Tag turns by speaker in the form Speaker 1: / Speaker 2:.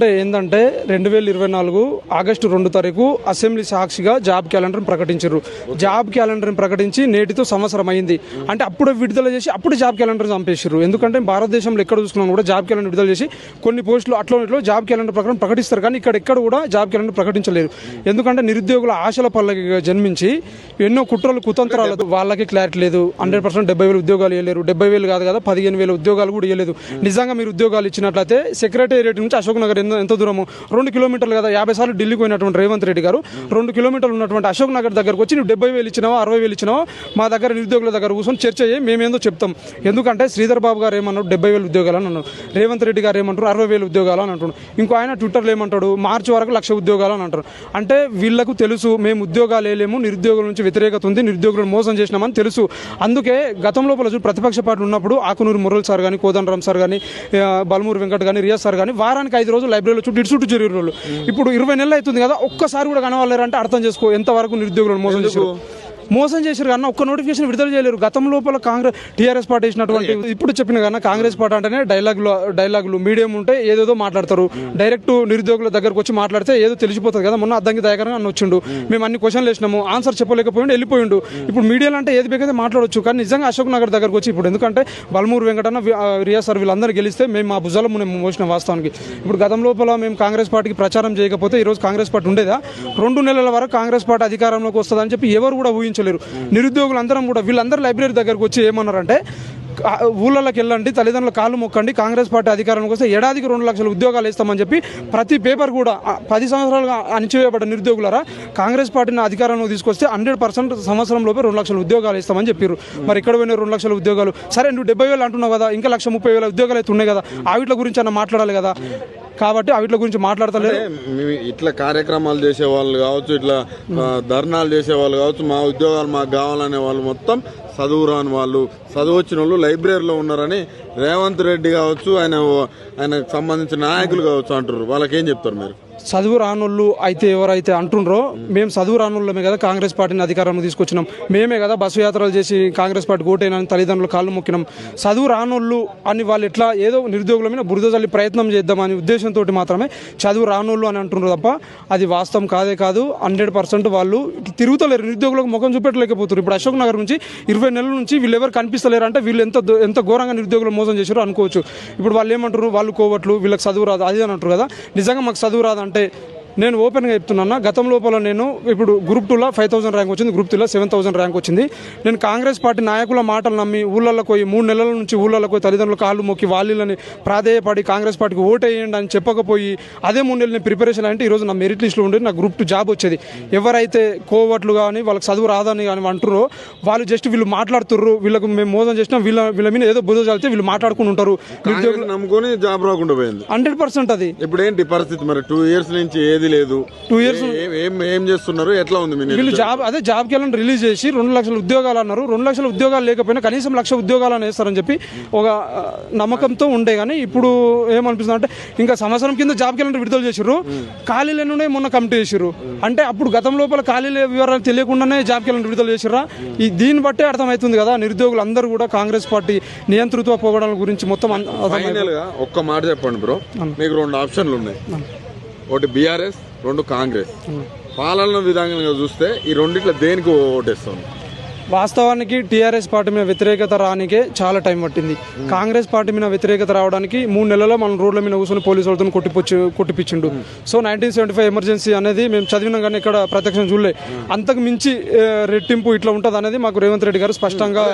Speaker 1: అంటే ఏంటంటే రెండు వేల ఇరవై నాలుగు ఆగస్టు రెండు తారీఖు అసెంబ్లీ సాక్షిగా జాబ్ క్యాలెండర్ ప్రకటించారు. జాబ్ క్యాలెండర్ ప్రకటించి నేటితో సంవత్సరం అయింది. అంటే అప్పుడు విడుదల చేసి అప్పుడు జాబ్ క్యాలెండర్ చంపేశారు. ఎందుకంటే భారతదేశంలో ఎక్కడ చూసుకున్నా కూడా జాబ్ క్యాలెండర్ విడుదల చేసి కొన్ని పోస్టులు అట్లా ఇట్లా జాబ్ క్యాలెండర్ ప్రకారం ప్రకటిస్తారు. కానీ ఇక్కడ ఎక్కడ కూడా జాబ్ క్యాలెండర్ ప్రకటించలేరు ఎందుకంటే నిరుద్యోగుల ఆశల పల్లకి జన్మించి ఎన్నో కుట్రలు కుతంత్రాలు వాళ్ళకి క్లారిటీ లేదు. హండ్రెడ్ పర్సెంట్ డెబ్బై వేలు ఉద్యోగాలు ఇవ్వలేరు డెబ్బై వేలు కాదు కదా పదిహేను వేల ఉద్యోగాలు కూడా ఇవ్వలేదు నిజంగా మీరు ఉద్యోగాలు ఇచ్చినట్లయితే సెక్రటేరియట్ నుంచి అశోక్ నగర్ ఎంత దూరము? రెండు కిలోమీటర్లు కదా యాభై సార్లు ఢిల్లీకి పోయినటువంటి రేవంత్ రెడ్డి గారు. రెండు కిలోమీటర్లు ఉన్నటువంటి అశోక్ నగర్ దగ్గరకు వచ్చి నువ్వు డెబ్బై వేలు ఇచ్చినావా అరవై వేలు ఇచ్చినావా? మా దగ్గర నిరుద్యోగుల దగ్గర కూర్చొని చర్చ చేయి మేమేందో చెప్తాం. ఎందుకంటే శ్రీధర్ బాబు గారు ఏమన్నారు? డెబ్బై వేలు ఉద్యోగాలు అని అన్నారు. రేవంత్ రెడ్డి గారు ఏమంటారు? అరవై వేలు ఉద్యోగాలు అని అంటున్నారు. ఇంకో ఆయన ట్విట్టర్లో ఏమంటాడు? మార్చి వరకు లక్ష ఉద్యోగాలు అని అంటారు. అంటే వీళ్ళకు తెలుసు మేము ఉద్యోగాలు వేయలేము నిరుద్యోగుల నుంచి వ్యతిరేకత ఉంది నిరుద్యోగులను మోసం చేసినామని తెలుసు. అందుకే గతంలో ప్రతిపక్ష పార్టీ ఉన్నప్పుడు ఆకునూరు మురళి సార్ కానీ కోదండరామ్ సార్ కానీ బల్మూరు వెంకట్ కానీ రియాజ్ సార్ కానీ వారానికి ఐదు రోజులు లైబ్రరీలో చుట్టూ ఇటు చుట్టూ జరిగిన వాళ్ళు. ఇప్పుడు ఇరవై నెలలు అవుతుంది కదా ఒక్కసారి కూడా కనవాలేరంటే అర్థం చేసుకో ఎంతవరకు నిరుద్యోగులను మోసం చేసుకో మోసం చేశారు కన్నా ఒక్క నోటిఫికేషన్ విడుదల చేయలేరు. గతం లోపల కాంగ్రెస్ టీఆర్ఎస్ పార్టీ ఇచ్చినటువంటి ఇప్పుడు చెప్పిన కన్నా కాంగ్రెస్ పార్టీ అంటేనే డైలాగులు డైలాగులు మీడియం ఉంటే ఏదేదో మాట్లాడతారు. డైరెక్ట్ నిరుద్యోగుల దగ్గరకు వచ్చి మాట్లాడితే ఏదో తెలిసిపోతుంది కదా మొన్న అద్దంకి దయాకరంగా అన్న వచ్చిండు. మేము అన్ని క్వశ్చన్లు వేసినాము ఆన్సర్ చెప్పలేకపోయిండు వెళ్ళిపోయిండు. ఇప్పుడు మీడియాలో అంటే ఏది బేకైతే మాట్లాడొచ్చు. కానీ నిజంగా అశోక్ నగర్ దగ్గరకు వచ్చి ఇప్పుడు ఎందుకంటే బల్మూరు వెంకటన్న రియా సార్ వీళ్ళందరూ గెలిస్తే మేము మా భుజాల మేము మోసిన వాస్తవానికి. ఇప్పుడు గతం లోపల మేము కాంగ్రెస్ పార్టీకి ప్రచారం చేయకపోతే ఈరోజు కాంగ్రెస్ పార్టీ ఉండేదా? రెండు నెలల వరకు కాంగ్రెస్ పార్టీ అధికారంలోకి వస్తుందని చెప్పి ఎవరు కూడా ఊహించలేరు నిరుద్యోగులందరం కూడా వీళ్ళందరూ లైబ్రరీ దగ్గరకు వచ్చి ఏమన్నారంటే ఊళ్ళలోకి వెళ్ళండి తల్లిదండ్రులు కాళ్ళు మొక్కండి కాంగ్రెస్ పార్టీ అధికారంలోకి వస్తే ఏడాదికి రెండు లక్షల ఉద్యోగాలు ఇస్తామని చెప్పి ప్రతి పేపర్ కూడా పది సంవత్సరాలుగా అణిచివేయబడ్డ నిరుద్యోగులరా కాంగ్రెస్ పార్టీని అధికారంలోకి తీసుకొస్తే హండ్రెడ్ పర్సెంట్ సంవత్సరంలోపే రెండు లక్షల ఉద్యోగాలు ఇస్తామని చెప్పారు మరి ఇక్కడ పోయిన రెండు లక్షల ఉద్యోగాలు సరే నువ్వు డెబ్బై వేలు అంటున్నావు కదా ఇంకా లక్ష ముప్పై వేల ఉద్యోగాలు అయితే ఉన్నాయి కదా ఆవిట్ల గురించి అన్న మాట్లాడాలి కదా. కాబట్టి వీటి గురించి మాట్లాడతలేదు
Speaker 2: మేము ఇట్లా కార్యక్రమాలు చేసే వాళ్ళు కావచ్చు ఇట్లా ధర్నాలు చేసే వాళ్ళు కావచ్చు మా ఉద్యోగాలు మాకు కావాలనే వాళ్ళు మొత్తం చదువు రాని వాళ్ళు చదువు వచ్చిన వాళ్ళు లైబ్రరీలో ఉన్నారని రేవంత్ రెడ్డి కావచ్చు ఆయన ఆయనకు సంబంధించిన నాయకులు కావచ్చు అంటారు వాళ్ళకేం చెప్తారు మీరు?
Speaker 1: చదువు రానోళ్ళు అయితే ఎవరైతే అంటుండ్రో మేము చదువు రానోళ్ళమే కదా కాంగ్రెస్ పార్టీని అధికారంలో తీసుకొచ్చినాం. మేమే కదా బస్సు యాత్రలు చేసి కాంగ్రెస్ పార్టీ ఓటైనా తల్లిదండ్రులు కాళ్ళు మొక్కినాం. చదువు రానోళ్ళు అని వాళ్ళు ఎట్లా ఏదో నిరుద్యోగుల మీద బురద చల్లి ప్రయత్నం చేద్దామని ఉద్దేశంతో మాత్రమే చదువు రానోళ్ళు అని అంటున్నారు తప్ప అది వాస్తవం కాదే కాదు. హండ్రెడ్ పర్సెంట్ వాళ్ళు తిరుగుతలేరు. నిరుద్యోగులకు ముఖం చూపెట్టలేకపోతున్నారు. ఇప్పుడు అశోక్ నగర్ నుంచి ఇరవై నెలల నుంచి వీళ్ళు ఎవరు కనిపిస్తలేరు అంటే వీళ్ళు ఎంత ఎంత ఘోరంగా నిరుద్యోగులు మోసం చేశారో అనుకోవచ్చు. ఇప్పుడు వాళ్ళు ఏమంటారు వాళ్ళు కోవట్లు వీళ్ళకి చదువు రాదు అది అని అంటారు కదా. నిజంగా మాకు చదువు అంటే నేను ఓపెన్గా చెప్తున్నా గతం లోపల నేను ఇప్పుడు గ్రూప్ టూలో ఫైవ్ థౌసండ్ ర్యాంక్ వచ్చింది గ్రూప్ త్రీలో సెవెన్ థౌసండ్ ర్యాంక్ వచ్చింది. నేను కాంగ్రెస్ పార్టీ నాయకుల మాటలు నమ్మి ఊళ్ళల్లో పోయి మూడు నెలల నుంచి ఊళ్ళల్లో పోయి తల్లిదండ్రులు కాళ్ళు మొక్కి వాళ్ళని ప్రాధేయపడి కాంగ్రెస్ పార్టీకి ఓటేయండి అని చెప్పకపోయి అదే మూడు నెలలు నేను ప్రిపరేషన్ అంటే ఈరోజు నా మెరిట్ లిస్ట్లో ఉండి నా గ్రూప్ టూ జాబ్ వచ్చేది. ఎవరైతే కోవట్లు కానీ వాళ్ళకి చదువు రాదని కానీ అంటున్నారో వాళ్ళు జస్ట్ వీళ్ళు మాట్లాడుతుర్రు వీళ్ళకు మేము మోసం చేసినా వీళ్ళ వీళ్ళ మీద ఏదో బుద్ధ చల్లితే వీళ్ళు మాట్లాడుకుని ఉంటారు.
Speaker 2: నమ్ముకొని జాబ్ రాకుండా పోయింది.
Speaker 1: హండ్రెడ్ పర్సెంట్ అది.
Speaker 2: ఇప్పుడు ఏంటి పరిస్థితి మరి? టూ ఇయర్స్ నుంచి ఏది లేదు.
Speaker 1: టూ ఇయర్స్
Speaker 2: ఏ- ఏం చేస్తున్నారు? ఎట్లా ఉంది
Speaker 1: వీళ్ళు? జాబ్ అదే జాబ్ క్యాలెండర్ రిలీజ్ చేసి రెండు లక్షల ఉద్యోగాలు అన్నారు. రెండు లక్షల ఉద్యోగాలు లేకపోయినా కనీసం లక్ష ఉద్యోగాలు అని వేస్తారని చెప్పి ఒక నమ్మకంతో ఉండే కానీ ఇప్పుడు ఏమనిపిస్తుంది అంటే ఇంకా సంవత్సరం కింద జాబ్ క్యాలెండర్ విడుదల చేసిర్రు. ఖాళీలు ఎన్ని ఉన్నాయి మొన్న కమిటీ చేసిర్రు అంటే అప్పుడు గతం లోపల ఖాళీల వివరాలు తెలియకుండానే జాబ్ క్యాలెండర్ విడుదల చేసిర్రా. ఈ దీన్ని బట్టే అర్థమవుతుంది కదా నిరుద్యోగులు అందరూ కూడా కాంగ్రెస్ పార్టీ నియంతృత్వ పోగడాల గురించి మొత్తం
Speaker 2: ఒక్క మాట చెప్పండి బ్రో. మీకు రెండు ఆప్షన్లు ఉన్నాయి. ఒకటి బీఆర్ఎస్ రెండు కాంగ్రెస్. పాలన విధానంగా చూస్తే ఈ రెండిట్లో దేనికి ఓటేస్తాను
Speaker 1: వాస్తవానికి టీఆర్ఎస్ పార్టీ మీద వ్యతిరేకత రానికే చాలా టైం పట్టింది. కాంగ్రెస్ పార్టీ మీద వ్యతిరేకత రావడానికి మూడు నెలల్లో మనం రోడ్ల మీద కూర్చొని పోలీసు వాళ్ళతో కొట్టిపోచ్చు కొట్టిపించిండు. So nineteen seventy five emergency అనేది మేము చదివినాం కానీ ఇక్కడ ప్రత్యక్షం చూడలే. అంతకు మించి రెట్టింపు ఇట్లా ఉంటుంది అనేది మాకు రేవంత్ రెడ్డి గారు స్పష్టంగా